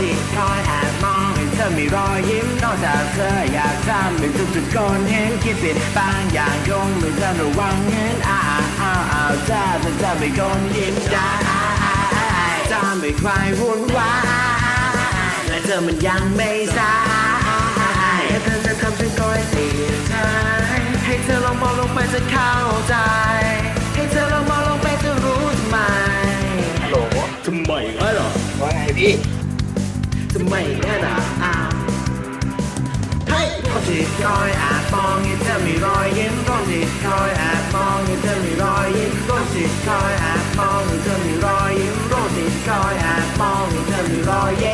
ที่คอยแอบมองให้เธอมีรอยยิ้มนอกจากเธออยากทำให้ทุกๆคนเห็นคิดผิดบางอย่างคงไม่ทันระวังเห็นอ้าวอ้าวอ้าวถ้าเธอจะเป็นคนยิ้มได้จะไม่ใครวุ่นวายและเธอมันยังไม่สายแค่เธอจะทำฉันก็ให้เสียใจให้เธอลองมองลงไปจะเข้าใจให้เธอลองมองลงไปจะรู้ทำไมฮัลโหลทำไมเหรอว่าไงพี่ ทำไมงั้นอะอ้าวเฮ้คนที่คอยแอบมองให้เธอมีรอยยิ้มคนที่คอยแอบมองให้เธอมีรอยยิ้มคนที่คอยแอบมองให้เธอมีรอยยิ้มคนที่คอยแอบมองให้เธอมีรอยยิ้ม